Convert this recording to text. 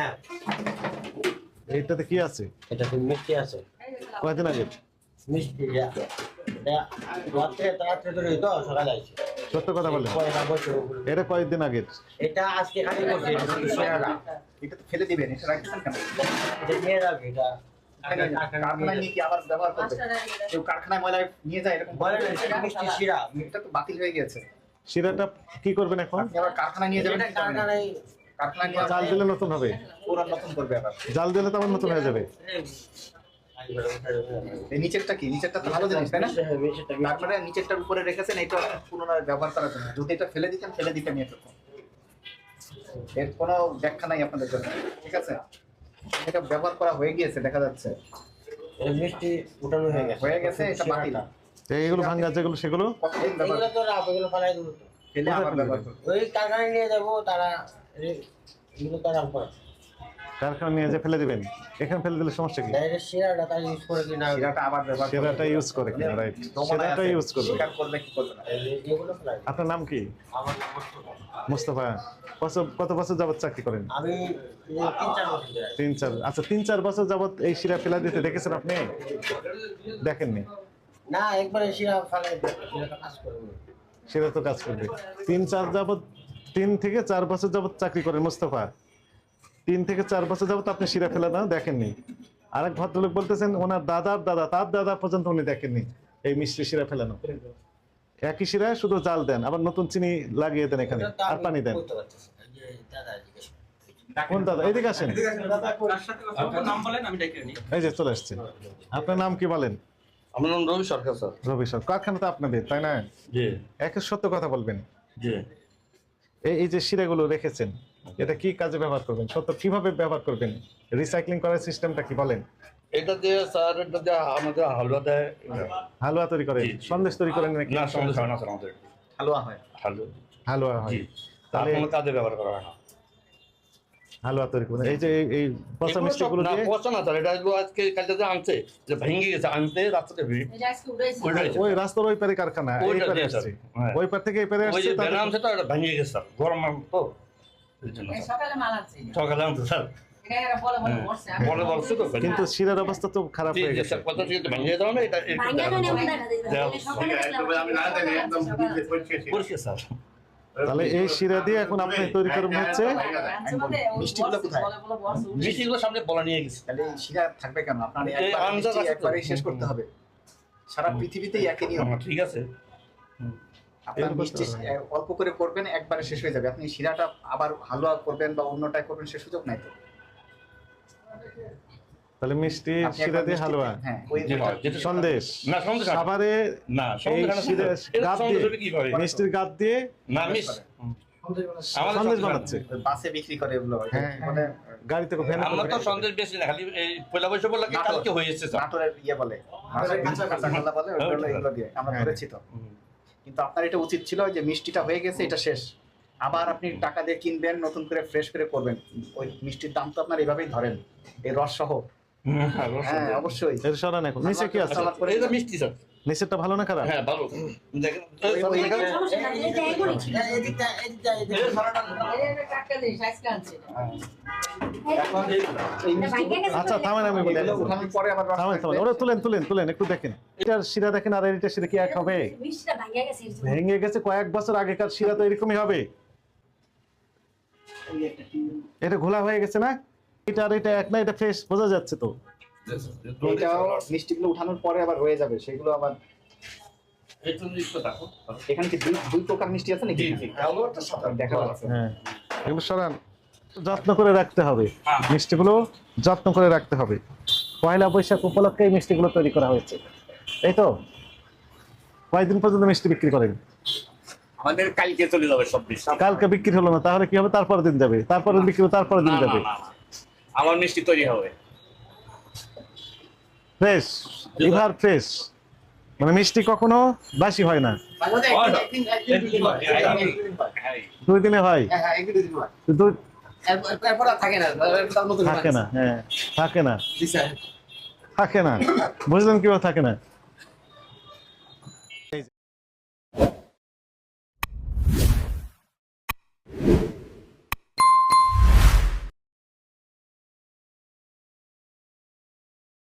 হ্যাঁ। এইটাতে কি আছে? এটা তো মিষ্টি আছে। কয়দিন আগে? মিষ্টি এটা রাত্রে রাত্রে ধরে তো সকালে আছে সত্য কথা বছর এটা কয়েকদিন আগের? এটা আজকে খালি করছে এটা ফেলে দিবেন এটা রাখছেন কেন? এটা নিয়ে যাবে এটা। কারখানায় নিয়ে কি আবার ব্যবহার করবে? কেউ কারখানায় ময়লা নিয়ে যায় এরকম বলে না এটা মিষ্টি শিরা এটা তো বাতিল হয়ে গেছে শিরাটা কি করবেন এখন? আবার কারখানায় নিয়ে যাবেন কারখানায় কারখানায় নিয়ে জাল দিলে নতুন হবে। নতুন করবে আবার। জাল দিলে তো আবার নতুন হয়ে যাবে। নিচেরটা কি? নিচেরটা তো ভালো জিনিস তাই না? তারপরে নিচেরটার উপরে রেখেছেন এটা পুনরায় ব্যবহার করার জন্য। যদি এটা ফেলে দিতেন ফেলে দিতেন এরকম এর কোনো ব্যাখ্যা নাই আপনাদের জন্য। ঠিক আছে? এটা ব্যবহার করা হয়ে গিয়েছে দেখা যাচ্ছে। মিষ্টি উঠানো হয়ে গেছে। হয়ে গেছে এটা বাতিল। এইগুলো ভাঙ্গা যেগুলো সেগুলো? এগুলো তো রাখ এগুলো ফেলাই দেবো ফেলে আবার ব্যবহার করবে ওই কারখানায় নিয়ে যাব তারা এগুলো তো কারখানা নিয়ে যে ফেলে দিবেন এখানে ফেলে দিলে সমস্যা কি? ডাইরেক্ট ইউজ করে কিনা শিরাটা আবার ব্যবহার সেরাটা ইউজ করে কিনা রাইট সেরাটা ইউজ করবে। স্বীকার করবে কি করবে না? এগুলো ফেলাই আপনার নাম কি? আমার নাম মোস্তফা। কত বছর যাবত চাকরি করেন? আমি তিন চার আচ্ছা তিন চার বছর যাবত এই শিরা ফেলা দিতে দেখেছেন আপনি? দেখেননি? না একবার শিরা ফেলাই শিরাটা কাজ করবে। সেটা তো কাজ করবে। তিন চার যাবত তিন থেকে চার বছর যাবত চাকরি করেন মোস্তফা। তিন থেকে চার বছর যাবত আপনি শিরা ফেলা না দেখেননি। আরেক ভদ্রলোক বলতেছেন ওনার দাদার দাদা তার দাদা পর্যন্ত উনি দেখেননি। এই মিষ্টি শিরা ফেলানো। একই শিরায় শুধু জাল দেন আবার নতুন চিনি লাগিয়ে দেন এখানে আর পানি দেন। কোন দাদা? এদিকে আসেন। আপনার নাম বলেন আমি ডেকে নিই এই যে চলে আসছে। আপনার নাম কি বলেন? আমার নাম রবি সরকার স্যার। রবি সর কারখানা তো আপনাদের তাই না? জি। একে সত্য কথা বলবেন। জি। এই এই যে শিরাগুলো রেখেছেন এটা কি কাজে ব্যবহার করবেন? সত্য কীভাবে ব্যবহার করবেন? রিসাইক্লিং করার সিস্টেমটা কি বলেন? এটা দিয়ে স্যার এটা দিয়ে আমাদের হালুয়া দেয়। হালুয়া তৈরি করেন। সন্দেশ তৈরি করেন নাকি? না সন্দেশ হয় না স্যার আমাদের। হালুয়া হয়। হালুয়া। হালুয়া হয়। তাহলে কাজে ব্যবহার করা হয় না। হালুয়া তৈরি করেন এই যে এই- পচা মিষ্টিগুলো না দিয়ে পচা না স্যার এটা আজকে কালকে যে আনছে যে ভেঙে গেছে আনতে রাস্তাতে ভিড়। ওই রাস্তার ওই পারে কারখানা এই ওইটা পারে আসছে। হ্যাঁ। ওই পার থেকে এই পারে আসছে যে তাদের- ভ্যান আনছে তো এটা ভেঙে গেছে স্যার গরম তো। সকালে মাল আনছে। সকালে আনছে স্যার। হ্যাঁ। কিন্তু শিরার অবস্থা তো খারাপ হয়ে গেছে। এটা তাহলে এই শিরা দিয়ে এখন আপনি তৈরি করবেন হচ্ছে আনছে বলে মিষ্টিগুলো কোথায়? মিষ্টিগুলো সামনে বলা নিয়ে গেছে তাহলে এই শিরা থাকবে কেন? আপনার একবার শেষ করতে হবে। সারা পৃথিবীতেই একই নিয়ম। হ্যাঁ, ঠিক আছে। আপনার মিষ্টি অল্প করে করবেন একবারে শেষ হয়ে যাবে। আপনি শিরাটা আবার হালুয়া করবেন বা অন্যটাই করবেন সে সুযোগ নাই তো। তাহলে মিষ্টি শিরা দিয়ে হালুয়া। হ্যাঁ। হ্যাঁ, যেটা- সন্দেশ। না সন্দেশ খাবারে না দিয়ে? মিষ্টির গাদ দিয়ে না সন্দেশ বানাচ্ছে। বাসে বিক্রি করে এগুলো হ্যাঁ। মানে গাড়িতে ভ্যানে আমরা তো সন্দেশ বেশি না খালি এই পয়লা বৈশাখ বললে কালকে নাটোরের ইয়ে বলে কাঁচা বলে ওইগুলো দিয়ে আমরা হ্যাঁ। তো। কিন্তু আপনার এটা উচিত ছিল যে মিষ্টিটা হয়ে গেছে এটা শেষ। আবার আপনি টাকা দিয়ে কিনবেন নতুন করে ফ্রেশ করে করবেন। ওই মিষ্টির দাম তো আপনার এইভাবেই ধরেন। এই রস সহ হ্যাঁ, অবশ্যই। হ্যাঁ অবশ্যই। এর সরান এখন। নিচে কি আছে? মিষ্টি স্যার। নিচেরটা ভালো না খারাপ? হ্যাঁ ভালো। দেখেন। আচ্ছা থামেন আমি বলি। থামেন থামেন। ওরা তুলেন তুলেন তুলেন একটু দেখেন। এটার শিরা দেখেন আর এটা শিরা কি এক হবে? মিষ্টিটা ভাঙ্গা গেছে এর জন্য। ভেঙে গেছে কয়েক বছর আগেকার শিরা তো এরকমই হবে। এটা ঘোলা হয়ে গেছে না? এটা আর এটা এক না এটা ফ্রেশ বোঝা যাচ্ছে তো। এটাও মিষ্টিগুলো উঠানোর পরে আবার রয়ে যাবে সেগুলো আবার একটু একটু দেখো। এখানে কি দুই দুই প্রকার মিষ্টি আছে নাকি? জি, জি। দেখা যাচ্ছে। হ্যাঁ। এগুলো সরান। যত্ন করে রাখতে হবে। হ্যাঁ। মিষ্টিগুলো যত্ন করে রাখতে হবে। পয়লা বৈশাখ উপলক্ষে এই মিষ্টিগুলো তৈরি করা হয়েছে। এই তো? কয়দিন পর্যন্ত মিষ্টি বিক্রি করেন? আমাদের কালকে চলে যাবে সব কালকে বিক্রি হলো না তাহলে কি হবে? তারপরের দিন যাবে। তারপরে বিক্রি হবে তারপরের দিন যাবে। আমার মিষ্টি তৈরি হবে। ফ্রেশ লিভার ফ্রেশ মানে মিষ্টি কখনো বাসি হয় না। দুই দিনে হয়। থাকে না হ্যাঁ থাকে না। থাকে না। বুঝলেন কীভাবে থাকে না?